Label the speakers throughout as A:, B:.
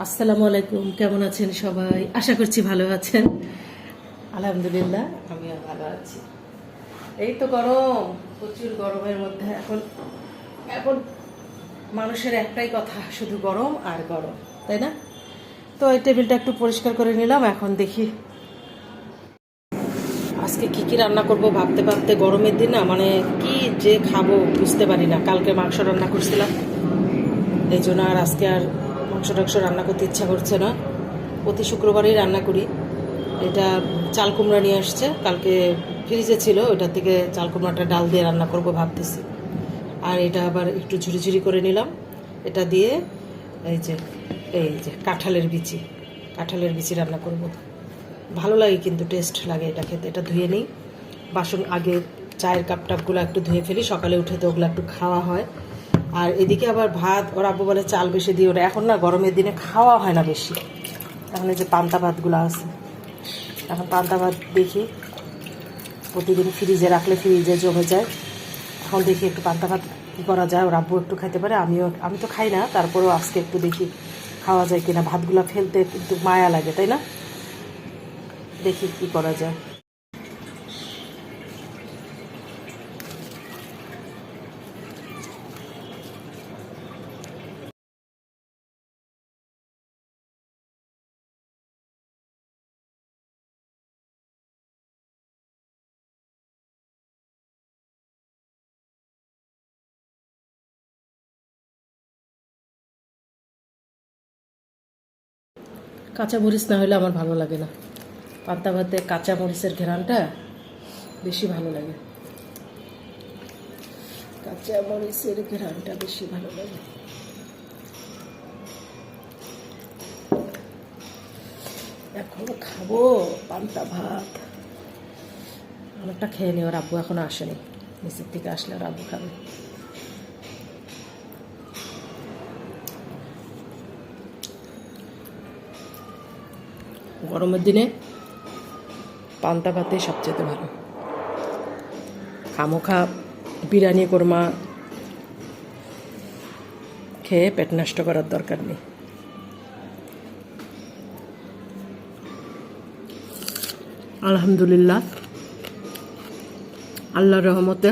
A: আসসালামু আলাইকুম, কেমন আছেন সবাই? আশা করছি ভালো আছেন। আলহামদুলিল্লাহ, আমিও ভালো আছি। এই তো গরম, প্রচুর গরমের মধ্যে। এখন এখন মানুষের একটাই কথা, শুধু গরম আর গরম, তাই না? তো এই টেবিলটা একটু পরিষ্কার করে নিলাম, এখন দেখি আজকে কি কি রান্না করব ভাবতে ভাবতে। গরমের দিন না মানে কি যে খাব বুঝতে পারি না। কালকে মাংস রান্না করছিলাম। এই জন্য আর আজকে আর মাংস টাংস রান্না করতে ইচ্ছা করছে না। প্রতি শুক্রবারই রান্না করি। এটা চাল কুমড়া নিয়ে আসছে। কালকে ফ্রিজে ছিল ওটার থেকে চাল কুমড়াটা ডাল দিয়ে রান্না করব ভাবতেছি। আর এটা আবার একটু ঝুরি ঝুরি করে নিলাম। এটা দিয়ে এই যে এই যে কাঁঠালের বিচি কাঁঠালের বিচি রান্না করব। ভালো লাগে কিন্তু, টেস্ট লাগে এটা খেতে। এটা ধুয়ে নিই। বাসন আগে চায়ের কাপ টাপগুলো একটু ধুয়ে ফেলি, সকালে উঠে তো ওগুলো একটু খাওয়া হয়। আর এদিকে আবার ভাত, ওর আব্বু বলে চাল বেশি দিয়ে ওরা। এখন না গরমের দিনে খাওয়া হয় না বেশি। এখন এই যে পান্তা ভাতগুলো আছে। এখন পান্তা ভাত দেখি। প্রতিদিন ফ্রিজে রাখলে ফ্রিজে জমে যায়। এখন দেখি একটু পান্তা ভাত কী করা যায়, ওর আব্বু একটু খাইতে পারে, আমিও আমি তো খাই না। তারপরেও আজকে একটু দেখি খাওয়া যায় কিনা। ভাতগুলো ফেলতে কিন্তু মায়া লাগে, তাই না? দেখি কি করা যায়। কাঁচা মরিচ না হলে আমার ভালো লাগে না। পান্তা ভাতে কাঁচা মরিচের ঘেরানটা বেশি ভালো লাগে। কাঁচা মরিচের ঘেরানটা বেশি ভালো লাগে। এখন খাব পান্তা ভাত। অনেকটা খেয়ে নি ওর আব্বু এখনও আসেনি। নিচের থেকে আসলে ওর আব্বু খাবে। গরমের দিনে পান্তা ভাতে সবচেয়ে ভালো। খামোখা, বিরিয়ানি, কোরমা খেয়ে পেট নষ্ট করার দরকার নেই। আলহামদুলিল্লাহ, আল্লাহর রহমতে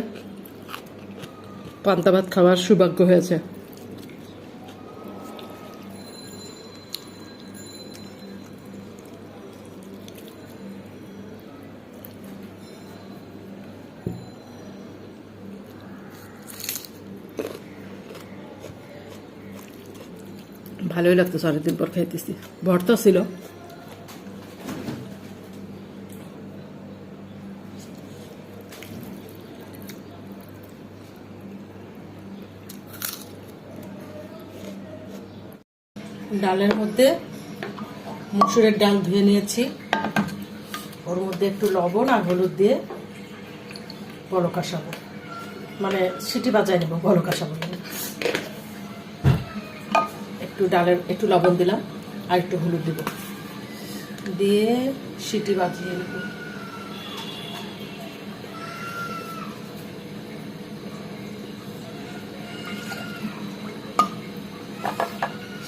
A: পান্তা ভাত খাওয়ার সৌভাগ্য হয়েছে। ভালোই লাগতো অনেকদিন পর খাইতেছি। ভর্তা ছিল। ডালের মধ্যে মুসুরের ডাল ধুয়ে নিয়েছি। ওর মধ্যে একটু লবণ আর হলুদ দিয়ে বড় কাসাবো মানে সিটি বাজায় নেব বড় কাসাবো একটু ডালের, একটু লবণ দিলাম, আর একটু হলুদ দিব। দিয়ে সিটি বাজিয়ে নেব।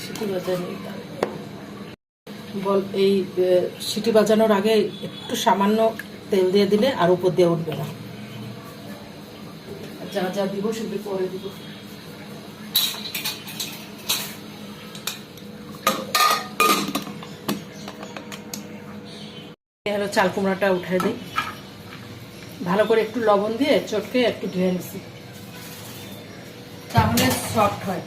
A: সিটি বল, এই সিটি বাজানোর আগে একটু সামান্য তেল দিয়ে দিলে আর উপর দিয়ে উঠবে না। যা যা দিব সেগুলো পরে দিব। হলো চাল কুমড়াটা উঠে দিই। ভালো করে একটু লবণ দিয়ে চটকে একটু ধুয়ে নিছি। তাহলে সফট হয়।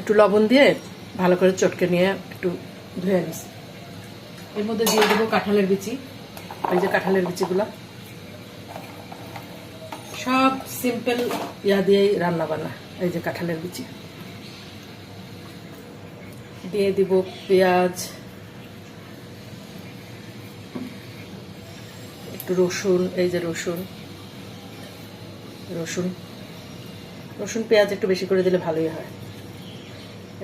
A: একটু লবণ দিয়ে ভালো করে চটকে নিয়ে একটু ধুয়ে নিছি। এর মধ্যে দিয়ে দেবো কাঁঠালের বিচি। এই যে কাঁঠালের বিচিগুলো। সব সিম্পল ইয়া দিয়েই রান্না বান্না, এই যে কাঁঠালের বিচি। দিয়ে দিব পেঁয়াজ একটু রসুন, এই যে রসুন। রসুন। রসুন, পেঁয়াজ একটু বেশি করে দিলে ভালোই হয়।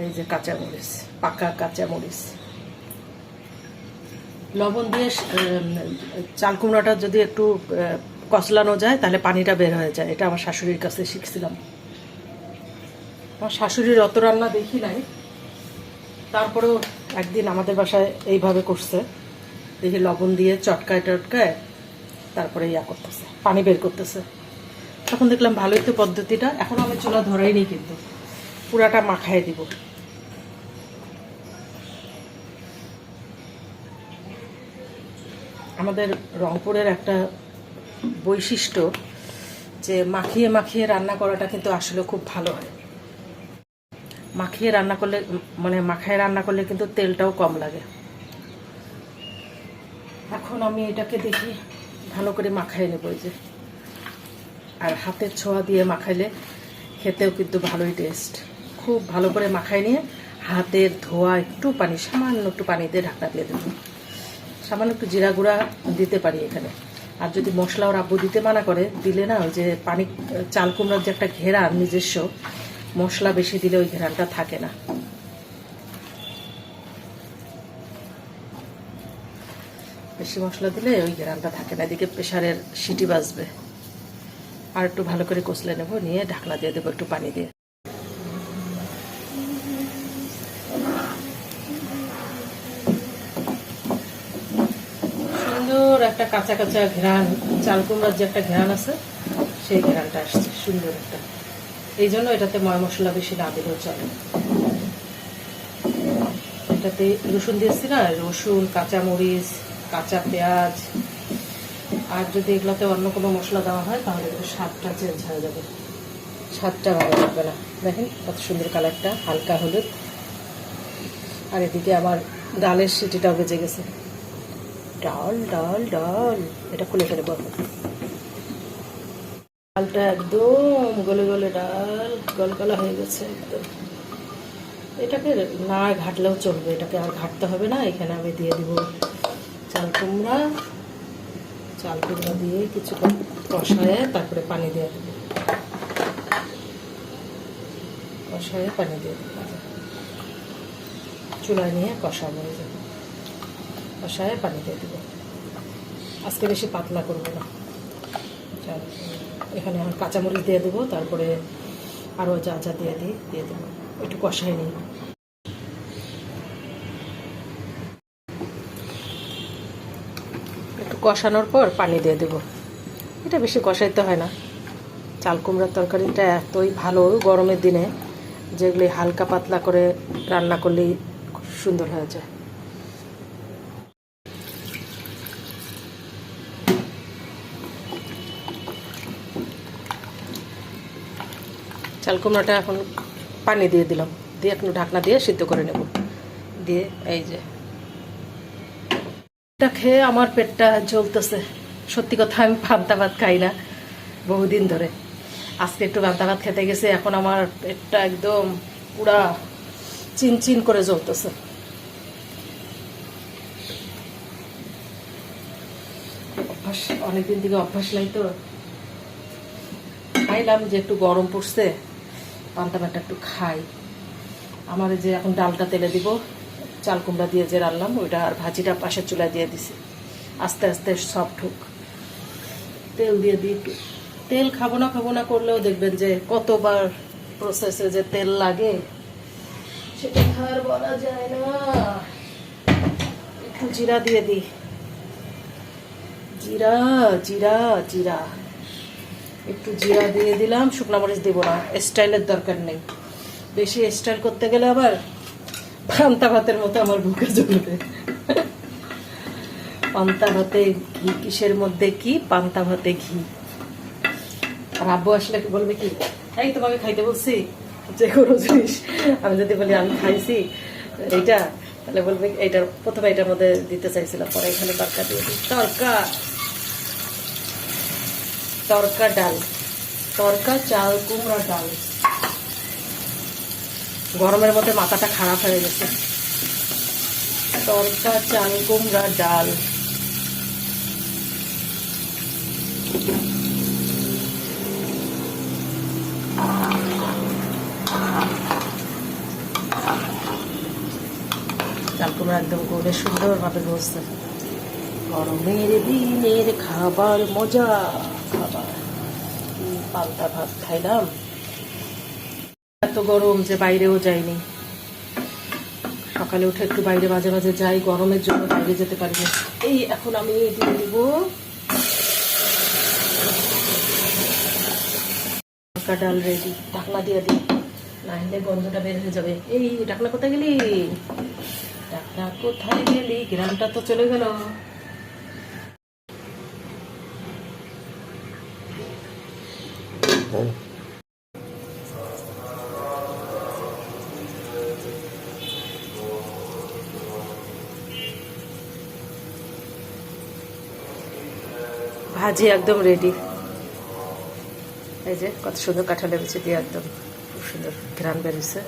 A: এই যে কাঁচা মরিচ, পাকা কাঁচা মরিচ। লবণ দিয়ে চাল কুমড়াটা যদি একটু কচলানো যায়, তাহলে পানিটা বের হয়ে যায়। এটা আমার শাশুড়ির কাছে শিখছিলাম। আমার শাশুড়ির অত রান্না দেখি নাই। তারপরেও একদিন আমাদের বাসায় এইভাবে করছে। দেখি লবণ দিয়ে চটকায় টটকায় তারপরে ইয়া করতেছে, পানি বের করতেছে। তখন দেখলাম ভালোই তো পদ্ধতিটা, এখন আমি চুলা ধরাইনি কিন্তু। পুরাটা মাখায় দিব। আমাদের রংপুরের একটা বৈশিষ্ট্য যে মাখিয়ে মাখিয়ে রান্না করাটা কিন্তু আসলে খুব ভালো হয়। মাখিয়ে রান্না করলে মানে মাখায় রান্না করলে কিন্তু তেলটাও কম লাগে। এখন আমি এটাকে দেখি। ভালো করে মাখাই নেব এই যে। আর হাতের ছোঁয়া দিয়ে মাখাইলে খেতেও কিন্তু ভালোই টেস্ট খুব ভালো করে মাখাই নিয়ে হাতের ধোয়া একটু পানি, সামান্য একটু পানি দিয়ে ঢাকনা দিয়ে দেবো। সামান্য একটু জিরা গুঁড়া দিতে পারি এখানে। আর যদি মশলা ওর আব্বু দিতে মানা করে, দিলে না ওই যে পানি, চাল কুমড়ার যে একটা ঘেরা নিজস্ব, মশলা বেশি দিলে ওই ঘেরানটা থাকে না। বেশি মশলা দিলে ওই ঘেরানটা থাকে না, এদিকে প্রেশারের সিটি বাজবে। আর একটু ভালো করে কষলে নেব, নিয়ে ঢাকনা দিয়ে দেবো একটু পানি দিয়ে। সুন্দর একটা কাঁচা কাঁচা ঘেরান চাল কুমড়ার যে একটা ঘেরান আছে, সেই ঘেরানটা আসছে, সুন্দর একটা। এই জন্য এটাতে ময় মশলা বেশি না দিলেও চলে। এটাতে রসুন দিয়েছি না, রসুন, কাঁচামরিচ কাঁচা পেঁয়াজ, আর যদি এগুলোতে অন্য কোনো মশলা দেওয়া হয়, তাহলে একটু স্বাদটা চেঞ্জ হয়ে যাবে। স্বাদটা ভালো লাগবে না। দেখেন কত সুন্দর কালারটা, হালকা হলুদ। আর এদিকে আমার ডালের সিটিটাও বেজে গেছে। ডাল ডাল ডাল। এটা খুলে ফেলে বল ডালটা একদম গলে গলে ডাল, গলগলা হয়ে গেছে একদম। এটাকে না ঘাটলেও চলবে, এটাকে আর ঘাটতে হবে না। এখানে আমি দিয়ে দিব চাল কুমড়া চাল কুমড়া দিয়ে কিছুক্ষণ কষায় তারপরে পানি দিয়ে দেবো। কষায় পানি দিয়ে দেবো। চুলায় নিয়ে কষা এই যে। কষায় পানি দিয়ে দেবো। আজকে বেশি পাতলা করব না। চল, এখানে আমার কাঁচামরিচ দিয়ে দেবো তারপরে আরও যা যা দিয়ে দিই দিয়ে দেবো। একটু কষাই নিই। কষানোর পর পানি দিয়ে দেবো। এটা বেশি কষাইতে হয় না। চাল কুমড়ার তরকারিটা এতই ভালো গরমের দিনে, যেগুলি হালকা পাতলা করে রান্না করলেই খুব সুন্দর হয়ে যায়। চাল কুমড়াটা এখন পানি দিয়ে দিলাম। দিয়ে একটু ঢাকনা দিয়ে সিদ্ধ করে নেব। দিয়ে এই যে এটা খেয়ে আমার পেটটা জ্বলতেছে। সত্যি কথা, আমি পান্তা ভাত খাই না বহুদিন ধরে। আজকে একটু পান্তা ভাত খেতে গেছে, এখন আমার পেটটা একদম পুরা চিনচিন করে জ্বলতেছে। অভ্যাস, অনেকদিন থেকে অভ্যাস নাই তো। খাইলাম যে একটু গরম পড়ছে, পান্তা ভাতটা একটু খাই। আমার যে এখন ডালটা তেলে দিব চাল কুমড়া দিয়ে যে রান্নাম, ওইটা আর ভাজিটা পাশের চুলায় দিয়ে দিছি। আস্তে আস্তে সব ঠুক তেল দিয়ে দিই একটু। তেল খাব না খাব না করলেও দেখবেন যে কতবার প্রসেসে যে তেল লাগে, সেটা আর বলা যায় না। একটু জিরা দিয়ে দিই। জিরা জিরা জিরা। একটু জিরা দিয়ে দিলাম। শুকনো মরিচ দিব না। স্টাইলের দরকার নেই। বেশি স্টাইল করতে গেলে আবার পান্তা ভাতের মতো আমার বুকে জ্বলবে। পান্তা ভাতে ঘি, কিসের মধ্যে কি পান্তা ভাতে ঘি। আর আব্বু আসলে বলবে কি? এই, তোমাকে খাইতে বলছি, যে কোনো জিনিস। আমি যদি বলি, আমি খাইছি। এইটা, তাহলে বলবে, এইটার, প্রথমে এটার মধ্যে দিতে চাইছিলাম, পরে এখানে তরকা দিয়ে দিই তরকা। তরকা ডাল। তরকা, চাল, কুমড়া ডাল। গরমের মধ্যে মাথাটা খারাপ হয়ে গেছে। তরকা, চাল, কুমড়া, ডাল। চাল, কুমড়া একদম গলে সুন্দরভাবে বসছে গরমের দিনের খাবার মজা খাবার। পান্তা ভাত খাইলাম। গরম যে বাইরেও যায়নি সকালে উঠে একটু বাইরে মাঝে মাঝে যাই, গরমের জন্য বাইরে যেতে পারি এই এখন আমি দিয়ে দিব। ডাল রেডি ঢাকনা দিয়ে দিই। না হলে গন্ধটা বের হয়ে যাবে। এই ঢাকনা কোথায় গেলি? ঢাকনা কোথায় গেলি? গ্রামটা তো চলে গেল। ভাজি একদম রেডি এই যে কত সুন্দর কাঁঠালের বিচি দিয়ে একদম খুব সুন্দর ঘ্রাণ বেরিয়েছে